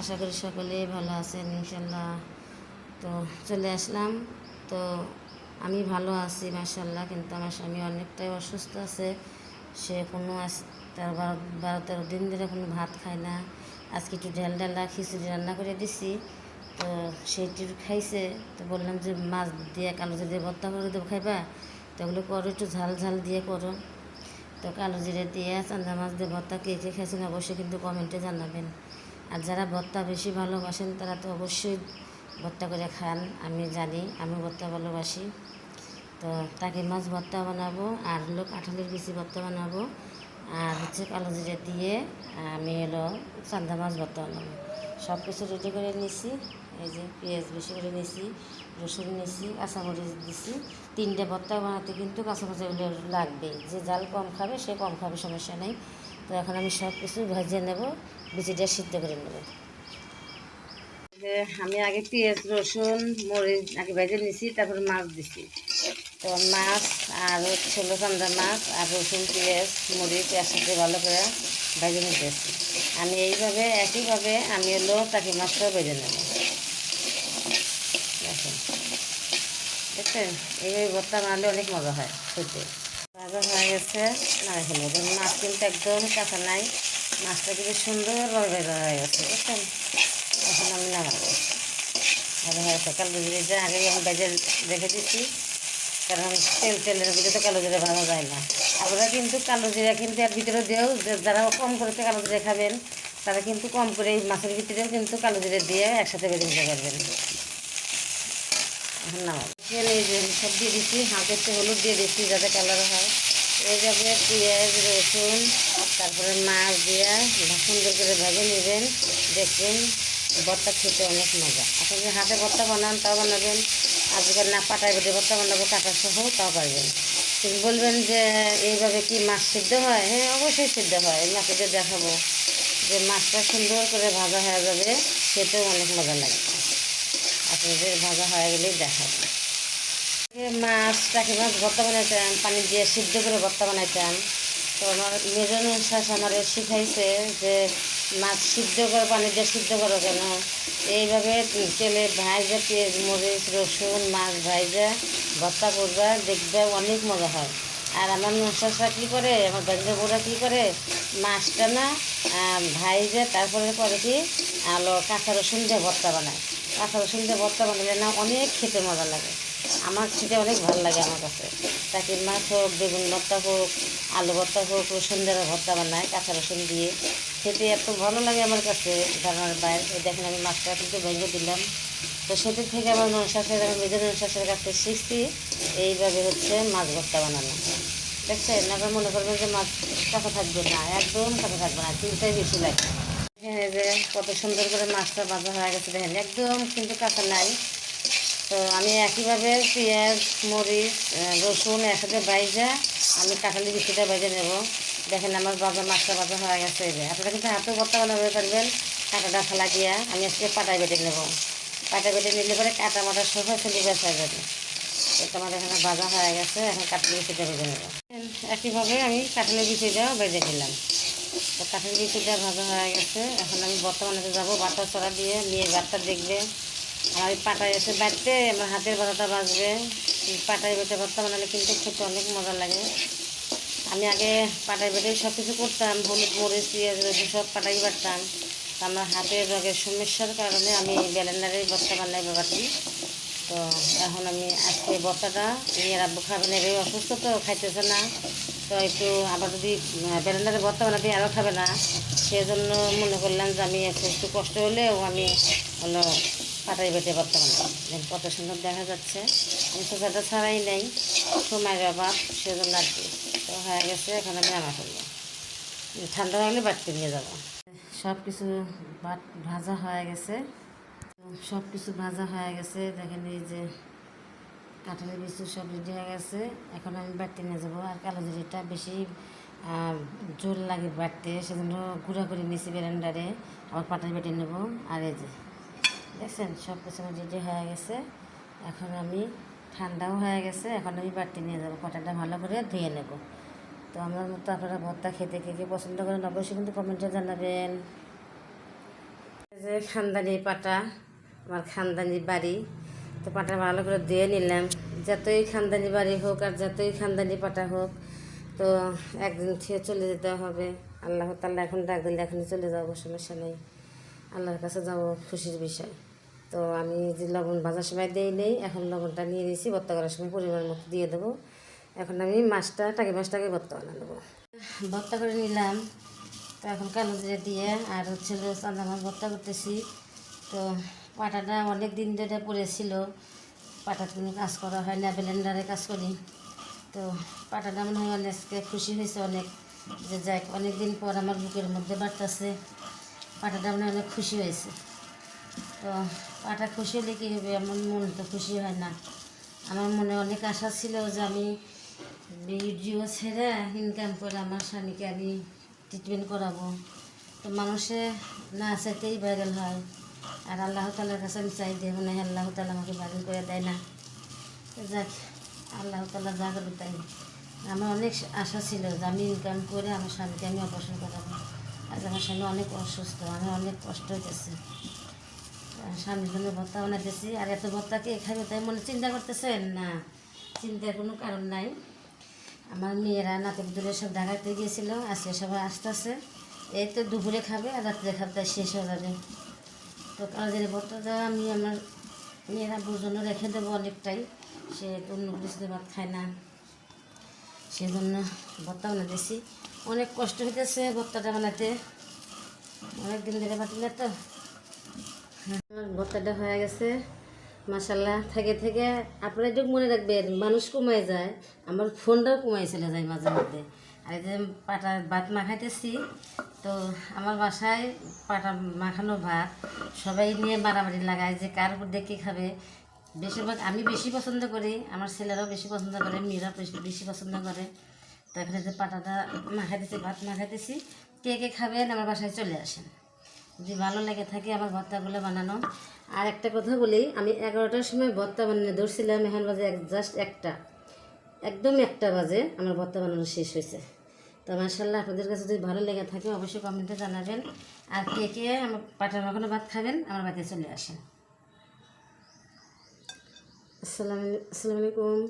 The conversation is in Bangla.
আশা করি সকলেই ভালো আছেন, ইনশাল্লাহ। তো চলে আসলাম। তো আমি ভালো আছি মাসাল্লাহ কিন্তু আমার স্বামী অনেকটাই অসুস্থ আছে। সে কোনো আজ তেরো বারো বারো তেরো দিন ধরে কোনো ভাত খায় না। আজকে একটু ঢেল ঢালা খিচুড়ি রান্না করে দিছি। তো সেইটি খাইছে। তো বললাম যে, মাছ দিয়ে কালো জিরে ভর্তা করে দেবো, খাইবা? তো ওগুলো করো, একটু ঝাল ঝাল দিয়ে করো। তো কালো জিরে দিয়ে চান্দা মাছ দিয়ে ভর্তা কে কে খাইছেন অবশ্যই কিন্তু কমেন্টে জানাবেন। আর যারা ভর্তা বেশি ভালোবাসেন তারা তো অবশ্যই ভর্তা করে খান, আমি জানি, আমি ভর্তা ভালোবাসি। তো টাকি মাছ ভর্তা বানাবো আর হলো কাঁঠালের বিচি ভর্তা বানাবো। আর হচ্ছে কালো জিরে দিয়ে আমি হলো চান্দা মাছ ভর্তা বানাবো। সব কিছু রেডি করে নিছি, এই যে পেঁয়াজ বেশি করে নিছি, রসুন নিছি, কাঁচামরিচ দিছি। তিনটে ভর্তা বানাতে কিন্তু কাঁচামরিচগুলো লাগবে যে জাল কম খাবে সে কম খাবে, সমস্যা নেই। তো এখন আমি সব কিছু ভাজিয়ে নেব, বিচিটা সিদ্ধ করে নেব। আমি আগে পেঁয়াজ, রসুন, মরিচ আগে ভেজে নিছি, তারপর মাছ দিছি। তো মাছ আর হচ্ছে হলো চান্দা মাছ আর রসুন, পেঁয়াজ, মরিচ একসাথে ভালো করে ভেজে নিতেছি। আমি এইভাবে, একইভাবে আমি হলো টাকি মাছটাও ভেজে নেব। দেখছেন? এইভাবে ভর্তা বানালে অনেক মজা হয় খেতে। ভাজা হয়ে গেছে। না এখানে মাছ কিন্তু একদম কাঁচা নাই। মাছটা কিন্তু সুন্দরভাবে ভেজা হয়ে গেছে, বুঝছেন? এখন আমি নামাবো। ভালো হয়েছে কালো জিরিটা আগে আমি ভেজে রেখে দিচ্ছি কারণ তেল তেলের ভিতরে তো কালো জিরে ভাজা যায় না। আপনারা কিন্তু কালো জিরা কিন্তু এর ভিতরে দিয়েও যারা কম করে কালো জিরে খাবেন, তারা কিন্তু কম করে মাছের ভিতরেও কিন্তু কালো জিরে দিয়ে একসাথে বেঁধে দিতে পারবেন। এখন এই যে সব দিয়ে দিচ্ছি হাতের তো হলুদ দিয়ে দিচ্ছি যাতে কালার হয়। এই যাবে পেঁয়াজ, রসুন তারপরে মাছ দিয়ে সুন্দর করে ভেজে নেবেন। দেখবেন ভর্তা খেতে অনেক মজা। আপনি হাতে ভর্তা বানান, তাও বানাবেন। আজকে না পাটায় বেটে ভর্তা বানাবো কাটা সহ, তাও পারবেন। কিন্তু বলবেন যে এইভাবে কি মাছ সিদ্ধ হয়? হ্যাঁ অবশ্যই সিদ্ধ হয়। এই দেখাবো যে মাছটা সুন্দর করে ভাজা হয়ে যাবে, খেতেও অনেক মজা লাগবে আপনাদের ভাজা হয়ে গেলেই দেখাবো। আগে মাছ ভর্তা বানাইতাম, পানি দিয়ে সিদ্ধ করে ভর্তা বানাইতাম। তো আমার মেজন শ্বাস আমার শিখাইছে যে মাছ সিদ্ধ করে, পানি দিয়ে সিদ্ধ করো কেন? এইভাবে তেলে ভাইজা পেঁয়াজ, মরিচ, রসুন, মাছ ভাইজা ভর্তা করবা, দেখবে অনেক মজা হয়। আর আমার নশাসা কী করে, আমার বেঞ্জা বউরা কী করে, মাছটা না ভাইজা তারপরে করে কি আলো, কাঁচা রসুন দিয়ে ভর্তা বানায়। কাঁচা রসুন দিয়ে ভর্তা বানালে না অনেক খেতে মজা লাগে। আমার খেতে অনেক ভালো লাগে আমার কাছে। তাকে মাছ হোক, বেগুন ভর্তা হোক, আলু ভর্তা হোক, রসুন দিয়ে ভর্তা বানায়, কাঁচা রসুন দিয়ে খেতে এত ভালো লাগে আমার কাছে। ধারণার বাইরে দেখেন আমি মাছটা কিন্তু ভেঙে দিলাম। তো সেদিক থেকে আমার ননশাসের আমি মেজর ননশাসের কাছে শিখছি, এইভাবে হচ্ছে মাছ ভর্তা বানানো। দেখছেন? আবার মনে করবেন যে মাছ কাঁচা থাকবে না, একদম কাঁচা থাকবে না, তিনটাই বেশি লাগে। হ্যাঁ যে কত সুন্দর করে মাছটা ভাজা হয়ে গেছে দেখেন, একদম কিন্তু কাঁচা নাই। তো আমি একইভাবে পেঁয়াজ, মরিচ রসুন একসাথে বাইজা আমি কাঁঠালি বিচিটা বেজে নেব। দেখেন আমার বাজা মাছটা বাজা হয়ে গেছে এই যে। আপনারা কিন্তু হাতেও ভর্তা বানাবে পারবেন কাঁটাটা ফেলা দিয়া। আমি আজকে পাটায় বেটে নেব। পাটায় বেটে নিলে পরে কাঁটা মাটা সহ চলে বেসা যাবে। এটা আমার এখানে ভাজা হয়ে গেছে, এখন কাঁঠালি বিচিটা বেজে নেব। একইভাবে আমি কাঁঠালি বিচিটাও বেজে দিলাম তো কাঁঠালি বিচিটা ভাজা হয়ে গেছে। এখন আমি বর্তমানে যাব, বাটা চড়া দিয়ে নিয়ে বাটটা দেখবে। আর ওই পাটায় এসে বাটতে আমার হাতের বাটাটা বাজবে পাটায় বেটে ভর্তা বানালে কিন্তু খেতে অনেক মজা লাগে। আমি আগে পাটায় বেটে সব কিছু করতাম, হলুদ, মরিচ, পেঁয়াজ, রসুন সব পাটাই বাটতাম। তো আমার হাতের রোগের সমস্যার কারণে আমি ব্যালেন্ডারে বর্তা বানাই বাবাটি তো এখন আমি আজকে বর্তাটা নিয়ে রাখব খাবেন এর অসুস্থ তো, খাইতেছে না। তো একটু আবার যদি ব্যালেন্ডারে বর্তমানে বানাতে আরও খাবে না, সেজন্য মনে করলাম যে আমি একটু কষ্ট হলেও আমি হলো পাটাই বেটে দেখেন কত সুন্দর দেখা যাচ্ছে। আমি শসাটা ছাড়াই নেই সময় অভাব, সেজন্য আর কি। তো হয়ে গেছে, এখন আমি রান্না করব। ঠান্ডা হলে বাড়তে নিয়ে যাব। সব কিছু ভাজা হয়ে গেছে। সব কিছু ভাজা হয়ে গেছে, দেখেন এই যে কাঁঠালের বিচু সব রেডি হয়ে গেছে। এখন আমি বাড়তে নিয়ে যাব। আর কালো জিরিটা বেশি জোর লাগে বাড়তে, সেজন্য গুঁড়া করে নিয়েছি বেরেন্ডারে আবার পাটায় বেটে নেব। আর এই যে, দেখছেন, সব কিছু আমার রেডি হয়ে গেছে। এখন আমি, ঠান্ডাও হয়ে গেছে। এখন আমি বাড়তে নিয়ে যাব। পাটাটা ভালো করে ধুয়ে নেব। তো আমার মতো আপনারা ভর্তা খেতে কে কে পছন্দ করেন, অবশ্যই কিন্তু কমেন্টে জানাবেন। যে খানদানি পাটা, আমার খানদানি বাড়ি। তো পাটা ভালো করে দিয়ে নিলাম। যতই খানদানি বাড়ি হোক আর যতই খানদানি পাটা হোক, তো একদিন খেয়ে চলে যেতে হবে। আল্লাহ তাল্লাহ এখন ডাক দিলে এখনই চলে যাব, সমস্যা নেই। আল্লাহর কাছে যাব খুশির বিষয়। তো আমি যে লবণ ভাজার সময় দিই নেই, এখন লবণটা নিয়ে নিয়েছি, ভর্তা করার সময় পরিমাণ মতো দিয়ে দেবো। এখন আমি মাছটা, টাকি মাছটাকে ভর্তা বানা দেবো ভর্তা করে নিলাম। তো এখন কালো জিরে দিয়ে আর হচ্ছে হলো চাঁদা মাছ ভর্তা করতেছি। তো পাটাটা অনেক দিন ধরে পড়েছিল। পাটা কোনো কাজ করা হয় না ব্লেন্ডারে কাজ করি। তো পাটাটা মনে হয় অনেককে খুশি হয়েছে অনেক, যে যাক অনেক দিন পর আমার বুকের মধ্যে বাড়তেছে। পাটাটা মানে অনেক খুশি হয়েছে। তো পাটা খুশি হলে কী হবে? আমার মন তো খুশি হয় না। আমার মনে অনেক আশা ছিল যে আমি ভিডিও ছেড়ে ইনকাম করে আমার স্বামীকে আমি ট্রিটমেন্ট করাবো। তো মানুষে না চাইতেই ভাইরাল হয়। আর আল্লাহ তালার কাছে আমি চাই যে মনে আল্লাহ তালা আমাকে ভাইরাল করে দেয় না। যাক, আল্লাহ তালা যা করে তাই আমার অনেক আশা ছিল যে আমি ইনকাম করে আমার স্বামীকে আমি অপারেশন করাবো। আজ আমার স্বামী অনেক অসুস্থ আমার অনেক কষ্ট হইতেছে। আর স্বামীর জন্য ভত্তা বানাইতেছি। আর এত ভত্তা কে তাই মনে চিন্তা করতেছেন? না, চিন্তার কোনো কারণ নাই। আমার মেয়েরা নাতি পুতুলে সব ঢাকাতে গিয়েছিল, আজকে সবাই আসতেছে। এই তো দুপুরে খাবে আর রাত্রে খাবে শেষ হয়ে যাবে। তো কালকের ভর্তাটা আমি আমার মেয়েরা বুঝনো রেখে দেবো অনেকটাই। সে অন্য কিছু ভাত খায় না। সেজন্য ভর্তা বানাতেছি অনেক কষ্ট হইতেছে ভর্তাটা বানাতে। অনেক দিন ধরে বাটিলে তো। ভর্তাটা হয়ে গেছে। মাসাল্লাহ থেকে থেকে আপনারা একটু মনে রাখবেন, মানুষ কমায় যায়, আমার ফোনটাও কমাই চলে যায় মাঝে মধ্যে। আর যে পাটা ভাত মাখাইতেছি, তো আমার বাসায় পাটা মাখানো ভাত সবাই নিয়ে মারামারি লাগায় যে কার উপর দেখে খাবে। বেশিরভাগ আমি বেশি পছন্দ করি, আমার ছেলেরাও বেশি পছন্দ করে, মেয়েরাও বেশি বেশি পছন্দ করে। তো এখানে যে পাটাটা মাখাইতেছি, ভাত মাখাইতেছি, কে কে খাবেন আমার বাসায় চলে আসেন। যদি ভালো লেগে থাকে আমার ভর্তাগুলো বানানো। আর একটা কথা বলি, আমি এগারোটার সময় ভর্তা বানিয়ে ধরছিলাম, এখন বাজে জাস্ট একটা। একদম একটা বাজে, আমার ভর্তা বানানো শেষ হয়েছে। তো মার্শাল্লাহ আপনাদের কাছে যদি ভালো লেগে থাকে, অবশ্যই কমেন্টে জানাবেন। আর কে কে আমার পাটার মাখানো ভাত খাবেন, আমার বাড়িতে চলে আসেন। আসসালাম, আসসালামু আলাইকুম।